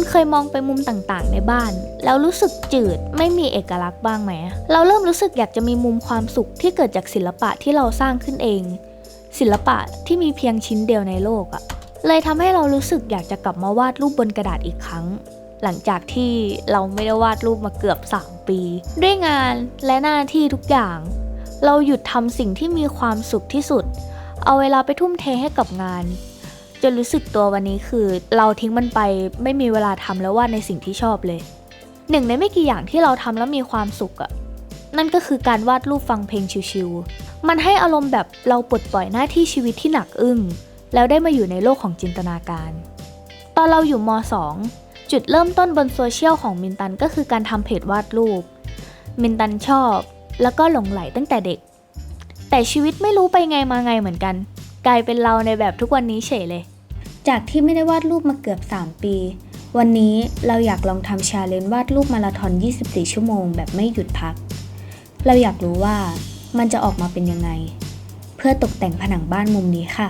คุณเคยมองไปมุมต่างๆ ในบ้าน แล้วรู้สึกจืดไม่มีเอกลักษณ์บ้างไหม เราเริ่มรู้สึกอยากจะมีมุมความสุขที่เกิดจากศิลปะที่เราสร้างขึ้นเอง ศิลปะที่มีเพียงชิ้นเดียวในโลกอะเลยทำให้เรารู้สึกอยากจะกลับมาวาดรูปบนกระดาษอีกครั้ง หลังจากที่เราไม่ได้วาดรูปมาเกือบ 3 ปี ด้วยงานและหน้าที่ทุกอย่าง เราหยุดทำสิ่งที่มีความสุขที่สุด เอาเวลาไปทุ่มเทให้กับงาน จนรู้สึกตัววันนี้คือ เราทิ้งมันไปไม่มีเวลาทำแล้ววาดในสิ่งที่ชอบเลย หนึ่งในไม่กี่อย่างที่เราทำแล้วมีความสุขอะนั่นก็คือการวาดรูปฟังเพลงชิวๆมันให้อารมณ์แบบเราปลดปล่อยหน้าที่ชีวิตที่หนักอึ้งแล้วได้มาอยู่ในโลกของจินตนาการ ตอนเราอยู่ม .2 จุดเริ่มต้นบนโซเชียลของมินตันก็คือการทำเพจวาดรูป มินตันชอบ แล้วก็หลงไหลตั้งแต่เด็ก แต่ชีวิตไม่รู้ไปไงมาไงเหมือนกัน กลายเป็นเราในแบบทุกวันนี้เฉยเลย จากที่ไม่ได้วาดรูปมาเกือบ 3 ปี วันนี้เราอยากลองทำชาเลนจ์วาดรูปมาราธอน 24 ชั่วโมงแบบไม่หยุดพัก เราอยากรู้ว่ามันจะออกมาเป็นยังไง เพื่อตกแต่งผนังบ้านมุมนี้ค่ะ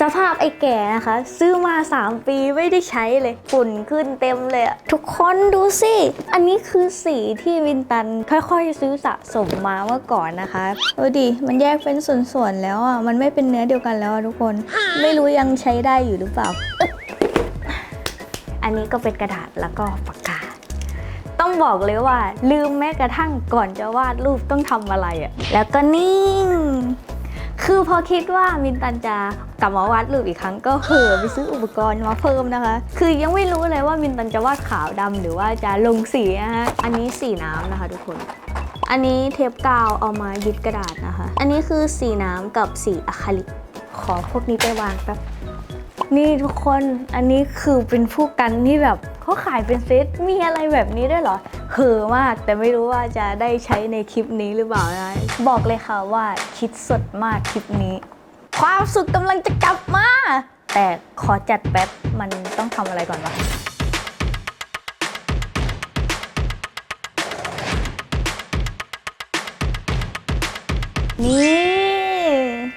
สภาพไอ้แก่นะคะ ซื้อมา 3 ปีไม่ได้ใช้เลยฝุ่นขึ้นเต็มเลยอะทุกคนดูสิ อันนี้คือสีที่วินตันค่อยๆ ซื้อสะสมมาเมื่อก่อนนะคะดูดิมันแยกเป็นส่วนๆแล้วอะมันไม่เป็นเนื้อเดียวกันแล้วทุกคน ไม่รู้ยังใช้ได้อยู่หรือเปล่า อันนี้ก็เป็นกระดาษแล้วก็ปากกาต้องบอกเลยว่าลืมแม้กระทั่งก่อนจะวาดรูปต้องทำอะไรอะแล้วก็นิ่ง คือพอคิดว่ามินตันจะกลับมาวาดรูปอีกครั้งก็เห่อไปซื้ออุปกรณ์มาเพิ่มนะคะ คือยังไม่รู้เลยว่ามินตันจะวาดขาวดำหรือว่าจะลงสีนะฮะอันนี้สีน้ำนะคะทุกคน อันนี้เทปกาวเอามายึดกระดาษนะคะ อันนี้คือสีน้ำกับสีอะคริลิกขอพวกนี้ไปวางแป๊บ นี่ทุกคนอันนี้คือเป็นผู้กันที่แบบเขาขายเป็นเซตมีอะไรแบบนี้ด้วยเหรอเห่อมากแต่ไม่รู้ว่าจะได้ใช้ในคลิปนี้หรือเปล่านะบอกเลยค่ะว่าคิดสดมากคลิปนี้ ความสุขกำลังจะกลับมา แต่ขอจัดแป๊บมันต้องทำอะไรก่อนวะนี่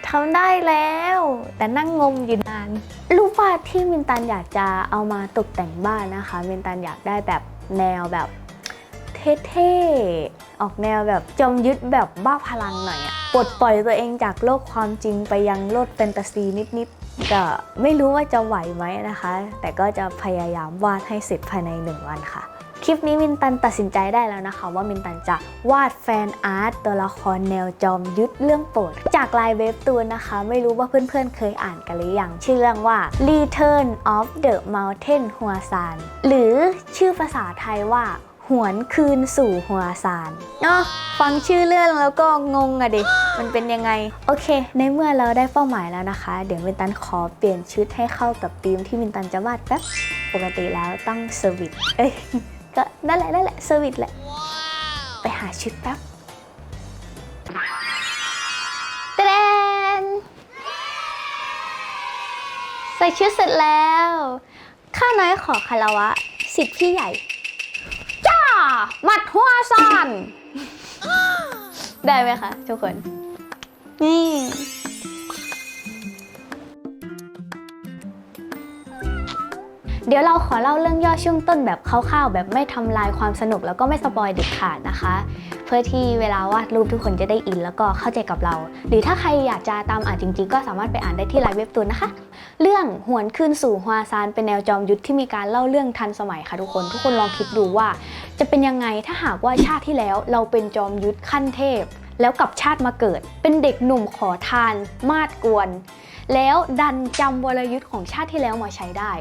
ทำได้แล้ว แต่นั่งงมอยู่น วาที่มินตันอยากจะเอามาตกแต่งบ้านนะคะ มินตันอยากได้แบบแนวแบบเท่ๆ ออกแนวแบบจอมยุทธแบบบ้าพลังหน่อยอะปลดปล่อยตัวเองจากโลกความจริงไปยังโลกแฟนตาซีนิดๆก็ไม่รู้ว่าจะไหวไหมนะคะ แต่ก็จะพยายามวาดให้เสร็จภายในหนึ่งวันค่ะ คลิปนี้มินตันตัดสินใจได้แล้วนะคะ ว่ามินตันจะวาดแฟนอาร์ตตัวละครแนวจอมยุทธเรื่องโปรด จากลายเว็บตูนนะคะ ไม่รู้ว่าเพื่อนๆเคยอ่านกันหรือยังชื่อเรื่องว่า Return of the Mountain หัวซานหรือชื่อภาษาไทยว่าหวนคืนสู่หัวซานเนาะฟังชื่อเรื่องแล้วก็งงอะดิ มันเป็นยังไง โอเค ในเมื่อเราได้เป้าหมายแล้วนะคะ เดี๋ยวมินตันขอเปลี่ยนชุดให้เข้ากับธีมที่มินตันจะวาดแป๊บ ปกติแล้วต้องเซอร์วิสเอ้ย ก็นั่นแหละนั่นแหละเซอร์วิสแหละ ไปหาชุดแป๊บเตรนใส่ชุดเสร็จแล้ว ข้าน้อยขอคารวะ สิทธิ์พี่ใหญ่ จ้ามัดหัวซอนได้ไหมคะทุกคน นี่ ดี๋ยวเราขอเล่าเรื่องย่อช่วงต้นแบบคร่าวๆ แบบไม่ทำลายความสนุกแล้วก็ไม่สปอยเด็ดขาดนะคะ เพื่อที่เวลาวาดรูปทุกคนจะได้อิน แล้วก็เข้าใจกับเรา หรือถ้าใครอยากจะตามอ่านจริงๆ ก็สามารถไปอ่านได้ที่ไลน์เว็บตูนนะคะ เรื่องหวนคืนสู่ฮวาซานเป็นแนวจอมยุทธที่มีการเล่าเรื่องทันสมัยค่ะทุกคน ทุกคนลองคิดดูว่า จะเป็นยังไงถ้าหากว่าชาติที่แล้วเราเป็นจอมยุทธขั้นเทพ แล้วกลับชาติมาเกิด เป็นเด็กหนุ่มขอทาน มาดกวน แล้วดันจำวรยุทธ์ของชาติที่แล้วมาใช้ได้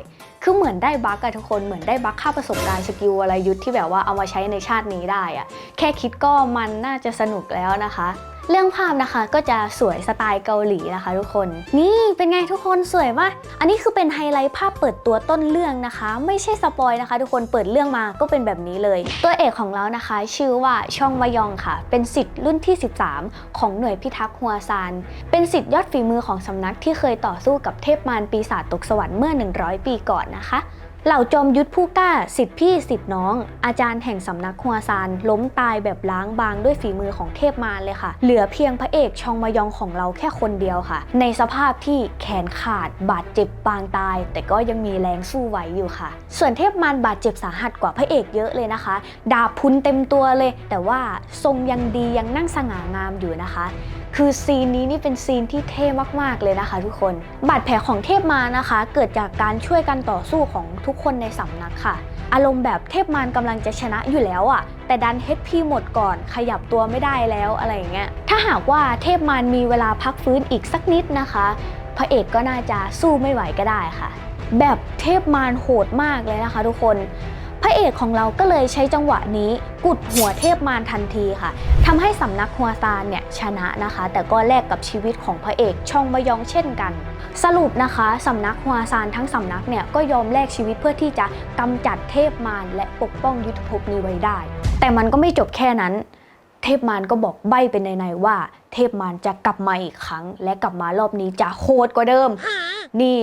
คือเหมือนได้บัคอะทุกคนเหมือนได้บัคค่าประสบการณ์สกิลอะไรยุทธที่แบบว่าเอามาใช้ในชาตินี้ได้อะแค่คิดก็มันน่าจะสนุกแล้วนะคะ เรื่องภาพนะคะก็จะสวยสไตล์เกาหลีนะคะ ทุกคน นี่เป็นไงทุกคนสวยปะอันนี้คือเป็นไฮไลท์ภาพเปิดตัวต้นเรื่องนะคะ ไม่ใช่สปอยนะคะ ทุกคนเปิดเรื่องมาก็เป็นแบบนี้เลย ตัวเอกของเรานะคะ ชื่อว่าช่องวายองค่ะ เป็นสิทธิ์รุ่นที่ 13 ของหน่วยพิทักษ์ฮัวซาน เป็นสิทธิ์ยอดฝีมือของสำนักที่เคยต่อสู้กับเทพมารปีศาจตกสวรรค์เมื่อ 100 ปีก่อนนะคะ เหล่าจอมยุทธผู้กล้าสิทธิพี่สิทธิน้อง อาจารย์แห่งสำนักฮัวซาน ล้มตายแบบล้างบางด้วยฝีมือของเทพมารเลยค่ะ เหลือเพียงพระเอกชองมายองของเราแค่คนเดียวค่ะ ในสภาพที่แขนขาดบาดเจ็บปางตาย แต่ก็ยังมีแรงสู้ไหวอยู่ค่ะ ส่วนเทพมารบาดเจ็บสาหัสกว่าพระเอกเยอะเลยนะคะ ดาบพุนเต็มตัวเลย แต่ว่าทรงยังดียังนั่งสง่างามอยู่นะคะ คือซีนนี้นี่เป็นซีนที่เท่มากๆเลยนะคะ ทุกคน บาดแผลของเทพมารนะคะ เกิดจากการช่วยกันต่อสู้ของทุกคนในสำนักค่ะ อารมณ์แบบเทพมารกำลังจะชนะอยู่แล้วอะ่ะ แต่ดัน HP หมดก่อน ขยับตัวไม่ได้แล้วอะไรอย่างเงี้ย ถ้าหากว่าเทพมารมีเวลาพักฟื้นอีกสักนิดนะคะ พระเอกก็น่าจะสู้ไม่ไหวก็ได้ค่ะ แบบเทพมารโหดมากเลยนะคะ ทุกคน พระเอกของเราก็เลยใช้จังหวะนี้กุดหัวเทพมารทันทีค่ะทำให้สำนักฮัวซานเนี่ยชนะนะคะ แต่ก็แลกกับชีวิตของพระเอกชองมยองเช่นกัน สรุปนะคะสำนักฮัวซานทั้งสำนักเนี่ยก็ยอมแลกชีวิตเพื่อที่จะกำจัดเทพมารและปกป้องยุทธภพนี้ไว้ได้ แต่มันก็ไม่จบแค่นั้นเทพมารก็บอกใบ้เป็นในๆว่า เทพมารจะกลับมาอีกครั้ง และกลับมารอบนี้จะโหดกว่าเดิม นี่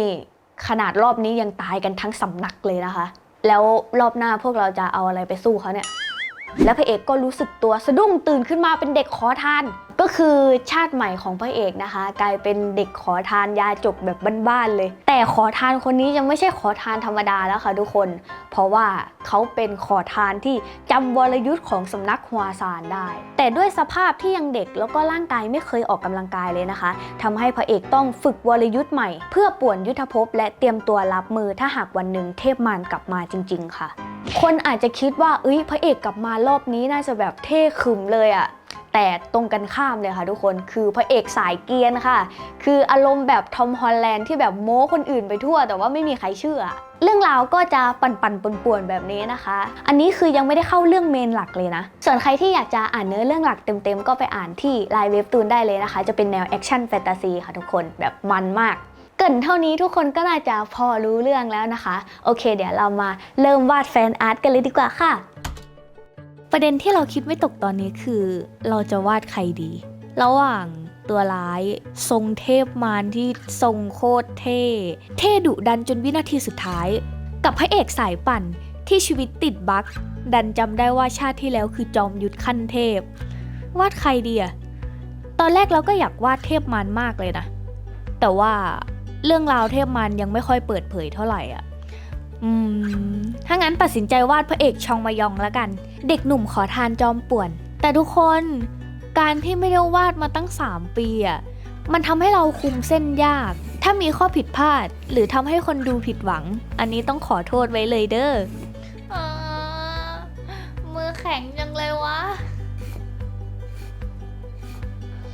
ขนาดรอบนี้ยังตายกันทั้งสำนักเลยนะคะ แล้วรอบหน้าพวกเราจะเอาอะไรไปสู้เขาเนี่ย แล้วพระเอกก็รู้สึกตัวสะดุ้งตื่นขึ้นมาเป็นเด็กขอทาน ก็คือชาติใหม่ของพระเอกนะคะ กลายเป็นเด็กขอทานยาจกแบบบ้านๆเลย แต่ขอทานคนนี้ยังไม่ใช่ขอทานธรรมดาแล้วค่ะทุกคน เพราะว่าเขาเป็นขอทานที่จำวรยุทธ์ของสำนักฮวาซานได้ แต่ด้วยสภาพที่ยังเด็กแล้วก็ร่างกายไม่เคยออกกำลังกายเลยนะคะทำให้พระเอกต้องฝึกวรยุทธ์ใหม่ เพื่อป่วนยุทธภพ และเตรียมตัวรับมือถ้าหากวันหนึ่งเทพมารกลับมาจริง ๆ ค่ะ คนอาจจะคิดว่าเอ้ยพระเอกกลับมารอบนี้น่าจะแบบเท่ขึมเลยอะ แต่ตรงกันข้ามเลยค่ะทุกคนคือพระเอกสายเกียนค่ะ คืออารมณ์แบบทอมฮอลแลนด์ที่แบบโม้คนอื่นไปทั่ว แต่ว่าไม่มีใครเชื่อ เรื่องราวก็จะปั่นปั่นป่วนป่วนแบบนี้นะคะ อันนี้คือยังไม่ได้เข้าเรื่องเมนหลักเลยนะ ส่วนใครที่อยากจะอ่านเนื้อเรื่องหลักเต็มๆ ก็ไปอ่านที่ไลน์เว็บตูนได้เลยนะคะ จะเป็นแนวแอคชั่นแฟนตาซีค่ะทุกคนแบบมันมากเกินเท่านี้ทุกคนก็น่าจะพอรู้เรื่องแล้วนะคะ โอเค เดี๋ยวเรามาเริ่มวาดแฟนอาร์ตกันเลยดีกว่าค่ะ ประเด็นที่เราคิดไม่ตกตอนนี้คือ เราจะวาดใครดี ระหว่างตัวร้าย ทรงเทพมารที่ทรงโคตรเท่ เท่ดุดันจนวินาทีสุดท้าย กับพระเอกสายปั่นที่ชีวิตติดบั๊กดันจำได้ว่าชาติที่แล้วคือจอมยุทธขั้นเทพ วาดใครดีอะตอนแรกเราก็อยากวาดเทพมารมากเลยนะ แต่ว่าเรื่องราวเทพมารยังไม่ค่อยเปิดเผยเท่าไหร่อะ อืม ถ้างั้นตัดสินใจวาดพระเอกชองมายองแล้วกัน เด็กหนุ่มขอทานจอมป่วน แต่ทุกคนการที่ไม่ได้วาดมาตั้ง 3 ปีอะมันทำให้เราคุมเส้นยาก ถ้ามีข้อผิดพลาด หรือทำให้คนดูผิดหวัง อันนี้ต้องขอโทษไว้เลยเด้ออมือแข็งจังเลยวะ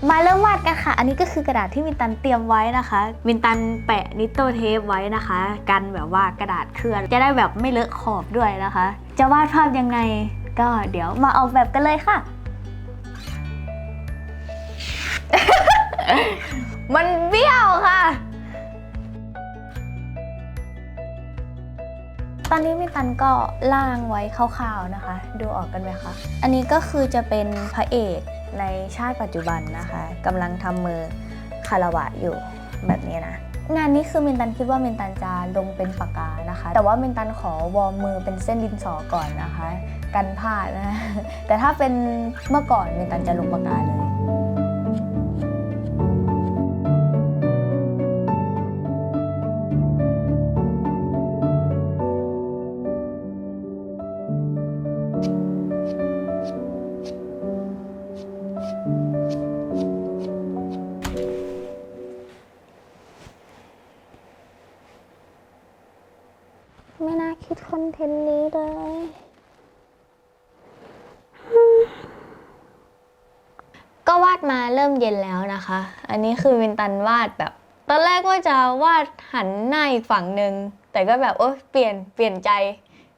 มาเริ่มวาดกันค่ะ อันนี้ก็คือกระดาษที่มินตันเตรียมไว้นะคะ มินตันแปะนิตโตเทปไว้นะคะ กันแบบว่ากระดาษเคลื่อน จะได้แบบไม่เลอะขอบด้วยนะคะ จะวาดภาพยังไง ก็เดี๋ยวมาออกแบบกันเลยค่ะ มันเบี้ยวค่ะ ตอนนี้มินตันก็ล่างไว้คร่าวๆนะคะ ดูออกกันไหมคะ อันนี้ก็คือจะเป็นพระเอกในชาติปัจจุบันนะคะกำลังทำมือคารวะอยู่แบบนี้นะ งานนี้คือมินตันคิดว่ามินตันจะลงเป็นปากกานะคะ แต่ว่ามินตันขอวอร์มมือเป็นเส้นดินสอก่อนนะคะ กันพลาดนะแต่ถ้าเป็นเมื่อก่อนมินตันจะลงปากกาเลย อนเทนต์นี้เลยก็วาดมาเริ่มเย็นแล้วนะคะ อันนี้คือวินตันวาดแบบ ตอนแรกว่าจะวาดหันหน้าอีกฝั่งหนึ่ง แต่ก็แบบโอ๊ยเปลี่ยนเปลี่ยนใจ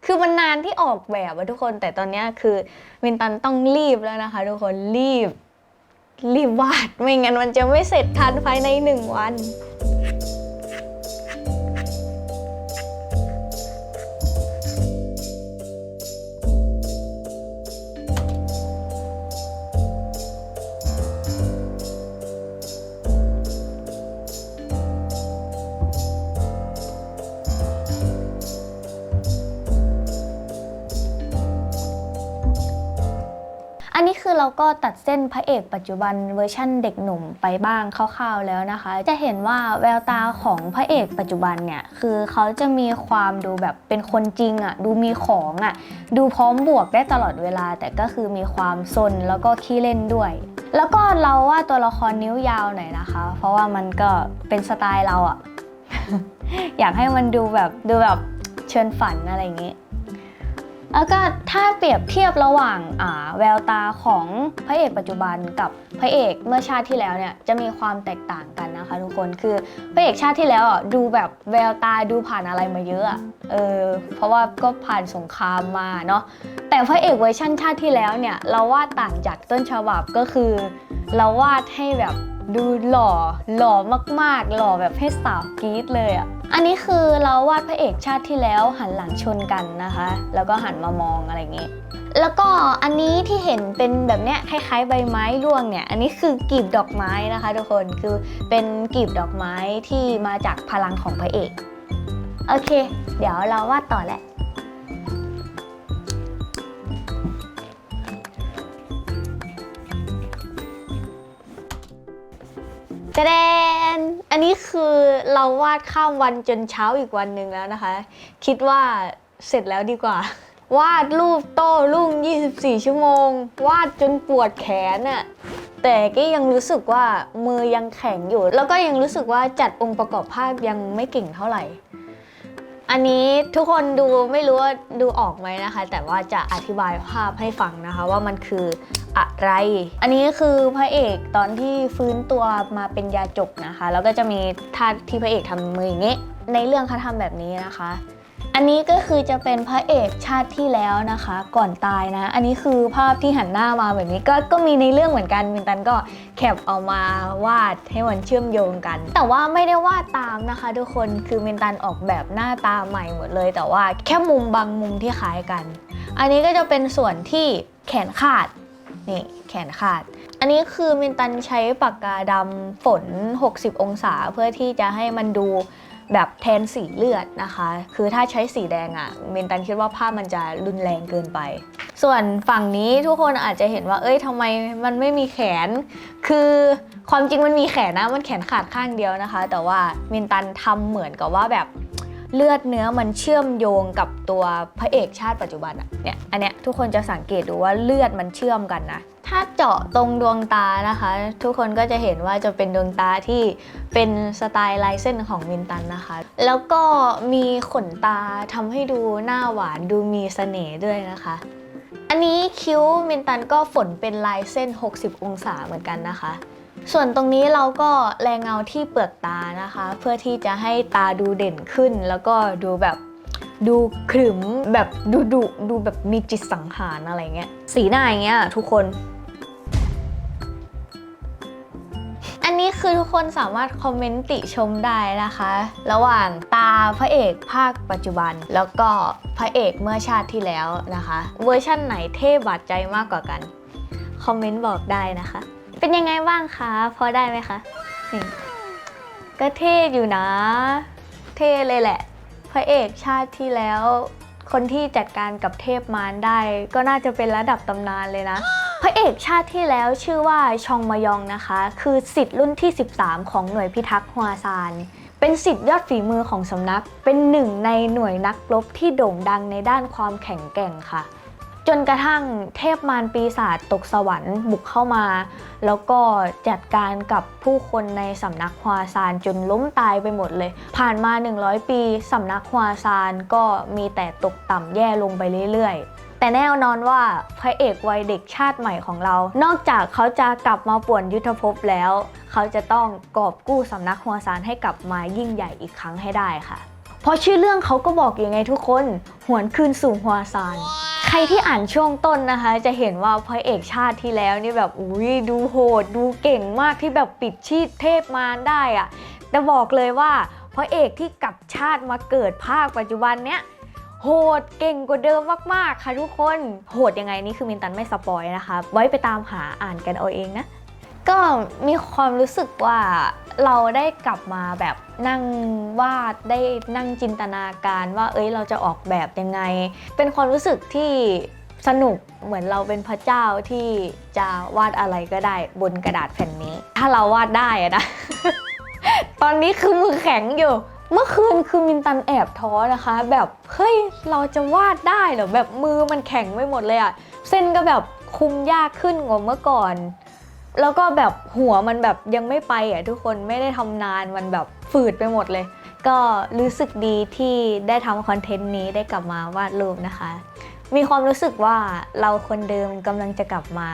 คือมันนานที่ออกแบบอะทุกคน แต่ตอนนี้คือวินตันต้องรีบแล้วนะคะ ทุกคนรีบ รีบวาด ไม่งั้นมันจะไม่เสร็จทันภายในหนึ่งวัน ก็ตัดเส้นพระเอกปัจจุบันเวอร์ชั่นเด็กหนุ่มไปบ้างคร่าวๆแล้วนะคะ จะเห็นว่าแววตาของพระเอกปัจจุบันเนี่ยคือเขาจะมีความดูแบบเป็นคนจริงอะ่ะดูมีของอะ่ะดูพร้อมบวกได้ตลอดเวลา แต่ก็คือมีความซนแล้วก็ขี้เล่นด้วย แล้วก็เราว่าตัวละครนิ้วยาวหน่อยนะคะ เพราะว่ามันก็เป็นสไตล์เราอะอยากให้มันดูแบบดูแบบเชิญฝันอะไรอย่างงี้ แล้วก็ถ้าเปรียบเทียบระหว่างอ่าแววตาของพระเอกปัจจุบันกับพระเอกเมื่อชาติที่แล้วเนี่ยจะมีความแตกต่างกันนะคะทุกคนคือพระเอกชาติที่แล้วอะดูแบบแววตาดูผ่านอะไรมาเยอะอะเออเพราะว่าก็ผ่านสงครามมาเนาะแต่พระเอกเวอร์ชันชาติที่แล้วเนี่ยเราวาดต่างจากต้นฉบับก็คือ เราวาดให้แบบ ดูหล่อหล่อมากๆ หล่อแบบให้สาวกรี๊ดเลยอะอันนี้คือเราวาดพระเอกชาติที่แล้วหันหลังชนกันนะคะ แล้วก็หันมามองอะไรอย่างงี้แล้วก็อันนี้ที่เห็นเป็นแบบเนี้ยคล้ายๆใบไม้ร่วงเนี่ย อันนี้คือกลีบดอกไม้นะคะทุกคนคือเป็นกลีบดอกไม้ที่มาจากพลังของพระเอก โอเค เดี๋ยวเราวาดต่อแหละ แดน อันนี้คือเราวาดข้ามวันจนเช้าอีกวันหนึ่งแล้วนะคะ คิดว่าเสร็จแล้วดีกว่า วาดรูปโต้รุ่ง 24 ชั่วโมง วาดจนปวดแขนอะแต่ก็ยังรู้สึกว่ามือยังแข็งอยู่ แล้วก็ยังรู้สึกว่าจัดองค์ประกอบภาพยังไม่เก่งเท่าไหร่ อันนี้ทุกคนดูไม่รู้ว่าดูออกไหมนะคะ แต่ว่าจะอธิบายภาพให้ฟังนะคะ ว่ามันคืออะไร อันนี้คือพระเอกตอนที่ฟื้นตัวมาเป็นยาจกนะคะ แล้วก็จะมีท่าที่พระเอกทำมืออย่างนี้ ในเรื่องเขาทำแบบนี้นะคะ อันนี้ก็คือจะเป็นพระเอกชาติที่แล้วนะคะ ก่อนตายนะ อันนี้คือภาพที่หันหน้ามาแบบนี้ก็ก็มีในเรื่องเหมือนกันมินตันก็แคปเอามาวาดให้มันเชื่อมโยงกัน แต่ว่าไม่ได้วาดตามนะคะ ทุกคนคือมินตันออกแบบหน้าตาใหม่หมดเลย แต่ว่าแค่มุมบางมุมที่คล้ายกัน อันนี้ก็จะเป็นส่วนที่แขนขาดนี่แขนขาด อันนี้คือมินตันใช้ปากกาดำฝน 60 องศาเพื่อที่จะให้มันดู แบบแทนสีเลือดนะคะ คือถ้าใช้สีแดงอะ่ะมินตันคิดว่าภาพมันจะรุนแรงเกินไป ส่วนฝั่งนี้ทุกคนอาจจะเห็นว่า เอ้ยทำไมมันไม่มีแขน คือความจริงมันมีแขนนะ มันแขนขาดข้างเดียวนะคะ แต่ว่าเมนตันทำเหมือนกับว่าแบบ เลือดเนื้อมันเชื่อมโยงกับตัวพระเอกชาติปัจจุบันอะเนี่ยอันเนี้ยทุกคนจะสังเกตดูว่าเลือดมันเชื่อมกันนะ ถ้าเจาะตรงดวงตานะคะ ทุกคนก็จะเห็นว่าจะเป็นดวงตาที่เป็นสไตล์ลายเส้นของมินตันนะคะ แล้วก็มีขนตาทำให้ดูหน้าหวานดูมีเสน่ห์ด้วยนะคะอันนี้คิ้วมินตันก็ฝนเป็นลายเส้น 60 องศาเหมือนกันนะคะ ส่วนตรงนี้เราก็แรงเงาที่เปลือกตานะคะ เพื่อที่จะให้ตาดูเด่นขึ้น แล้วก็ดูแบบดูขรึมแบบดูดุดูแบบมีจิตสังหารอะไรเงี้ยสีหน้าอย่างเงี้ยทุกคน อันนี้คือทุกคนสามารถคอมเมนต์ติชมได้นะคะ ระหว่างตาพระเอกภาคปัจจุบัน แล้วก็พระเอกเมื่อชาติที่แล้วนะคะ เวอร์ชั่นไหนเท่บาดใจมากกว่ากัน คอมเมนต์บอกได้นะคะ เป็นยังไงบ้างคะ พอได้ไหมคะนี่ก็เท่อยู่นะ เท่เลยแหละ พระเอกชาติที่แล้ว คนที่จัดการกับเทพมารได้ ก็น่าจะเป็นระดับตำนานเลยนะ พระเอกชาติที่แล้วชื่อว่าชองมยองนะคะ คือสิทธิ์รุ่นที่ 13 ของหน่วยพิทักษ์ฮวาซานเป็นสิทธิ์ยอดฝีมือของสำนัก เป็นหนึ่งในหน่วยนักรบที่โด่งดังในด้านความแข็งแกร่งค่ะ จนกระทั่งเทพมารปีศาจตกสวรรค์บุกเข้ามา แล้วก็จัดการกับผู้คนในสำนักฮวาซานจนล้มตายไปหมดเลย ผ่านมา 100 ปีสำนักฮวาซานก็มีแต่ตกต่ำแย่ลงไปเรื่อยๆ แต่แน่นอนว่าพระเอกวัยเด็กชาติใหม่ของเรา นอกจากเขาจะกลับมาป่วนยุทธภพแล้ว เขาจะต้องกอบกู้สำนักฮวาซานให้กลับมายิ่งใหญ่อีกครั้งให้ได้ค่ะ เพราะชื่อเรื่องเขาก็บอกอย่างไงทุกคน หวนคืนสู่ฮวาซานใค รที่อ่านช่วงต้นนะคะ จะเห็นว่าพระเอกชาติที่แล้วนี่แบบอุ้ยดูโหด ดูเก่งมากที่แบบปิดชีพเทพมารได้อะแต่บอกเลยว่าพระเอกที่กลับชาติมาเกิดภาคปัจจุบันเนี้ยโหดเก่งกว่าเดิมมาก ๆ ค่ะทุกคน โหดยังไงนี่คือมินตันไม่สปอยนะคะ ไว้ไปตามหาอ่านกันเอาเองนะ ก็มีความรู้สึกว่าเราได้กลับมาแบบนั่งวาดได้นั่งจินตนาการว่าเอ้ยเราจะออกแบบยังไง เป็นความรู้สึกที่สนุกเหมือนเราเป็นพระเจ้าที่จะวาดอะไรก็ได้บนกระดาษแผ่นนี้ ถ้าเราวาดได้อะนะ ตอนนี้คือมือแข็งอยู่ เมื่อคืนคือมินตันแอบท้อนะคะ แบบเฮ้ยเราจะวาดได้เหรอแบบมือมันแข็งไปหมดเลยอะเส้นก็แบบคุมยากขึ้นกว่าเมื่อก่อน แล้วก็แบบหัวมันแบบยังไม่ไปอะทุกคนไม่ได้ทำนานมันแบบฝืดไปหมดเลย ก็รู้สึกดีที่ได้ทำคอนเทนต์นี้ได้กลับมาวาดรูปนะคะ มีความรู้สึกว่าเราคนเดิมกำลังจะกลับมา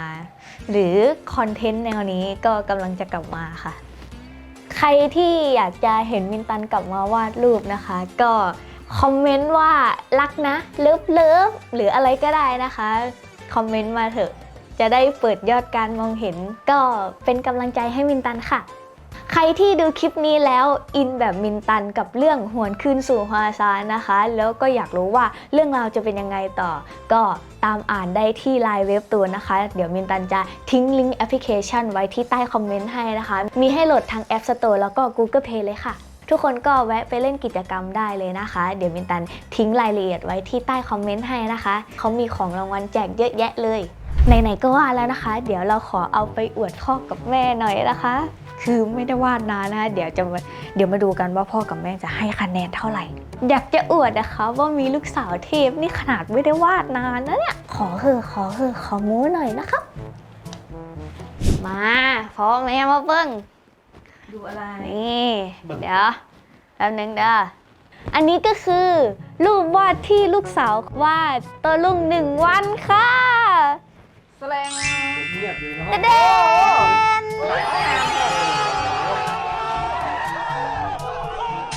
หรือคอนเทนต์แนวนี้ก็กำลังจะกลับมาค่ะ ใครที่อยากจะเห็นมินตันกลับมาวาดรูปนะคะ ก็คอมเมนต์ว่ารักนะเลิฟเลิฟหรืออะไรก็ได้นะคะ คอมเมนต์มาเถอะ จะได้เปิดยอดการมองเห็น ก็เป็นกำลังใจให้มินตันค่ะ ใครที่ดูคลิปนี้แล้วอินแบบมินตันกับเรื่องหวนคืนสู่ฮวาซานนะคะ แล้วก็อยากรู้ว่าเรื่องราวจะเป็นยังไงต่อ ก็ตามอ่านได้ที่ไลน์เว็บตัวนะคะ เดี๋ยวมินตันจะทิ้งลิงก์แอปพลิเคชันไว้ที่ใต้คอมเมนต์ให้นะคะ มีให้โหลดทาง App Store แล้วก็ Google Play เลยค่ะทุกคนก็แวะไปเล่นกิจกรรมได้เลยนะคะ เดี๋ยวมินตันทิ้งรายละเอียดไว้ที่ใต้คอมเมนต์ให้นะคะ เขามีของรางวัลแจกเยอะแยะเลย ไหนๆก็ว่าแล้วนะคะ เดี๋ยวเราขอเอาไปอวดพ่อกับแม่หน่อยนะคะ คือไม่ได้วาดนานนะคะเดี๋ยวจะมาเดี๋ยวมาดูกันว่าพ่อกับแม่จะให้คะแนนเท่าไหร่ อยากจะอวดนะคะว่ามีลูกสาวเทพนี่ขนาดไม่ได้วาดนานนะเนี่ยขอเถอะขอเถอะขอมูหน่อยนะครับ มาพ่อแม่มาเบิ้งดูอะไรนี่เดี๋ยวแป๊บนึงเด้ออันนี้ก็คือรูปวาดที่ลูกสาววาดตัวลุงหนึ่งวันค่ะ แสดงเงียบเลยเนาะตะเดน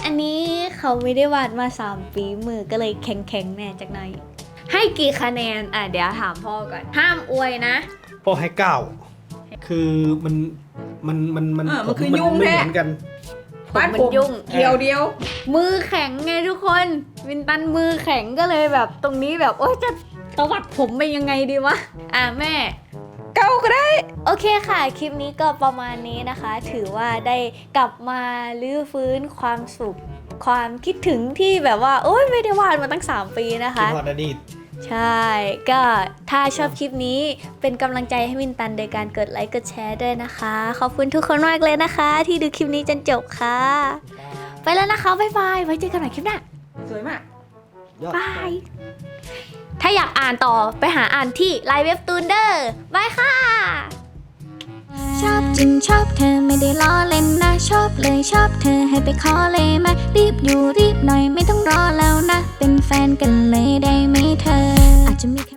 อันนี้เขาไม่ได้วาดมา 3 ปีมือก็เลยแข็งๆแน่จักหน่อย ให้กี่คะแนน อะเดี๋ยวถามพ่อก่อน ห้ามอวยนะ พ่อให้เก้าคือมันมันมันมันเออมันผคือยุ่งไม่แท้ เหมือนกัน บ้านมันผมยุ่งเดียวเดียว มือแข็งไงทุกคน วินตันมือแข็งก็เลยแบบตรงนี้แบบ โอ๊ยจะ ตวัดผมไปยังไงดีวะ อะแม่ เก้าก็ได้ โอเคค่ะ คลิปนี้ก็ประมาณนี้นะคะ ถือว่าได้กลับมาลื้อฟื้นความสุข ความคิดถึงที่แบบว่า โอ๊ยไม่ได้วาดมาตั้ง 3 ปีนะคะคิดฮอดอดีต ใช่ ก็ถ้าชอบคลิปนี้เป็นกำลังใจให้วินตันโดยการกดไลค์กดแชร์ด้วยนะคะ ขอบคุณทุกคนมากเลยนะคะ ที่ดูคลิปนี้จนจบค่ะ ไปแล้วนะคะ บ๊ายบาย ไว้เจอกันใหม่คลิปหน้าสวยมาก ยอด บาย ถ้าอยากอ่านต่อไปหาอ่านที่ไลน์เว็บตูนเดอร์บายค่ะ ชอบจริงชอบเธอไม่ได้ล้อเล่นนะชอบเลยชอบเธอให้ไปขอเลยมารีบอยู่รีบหน่อยไม่ต้องรอแล้วนะ เป็นแฟนกันเลยได้ไหมเธออาจจะมีแค่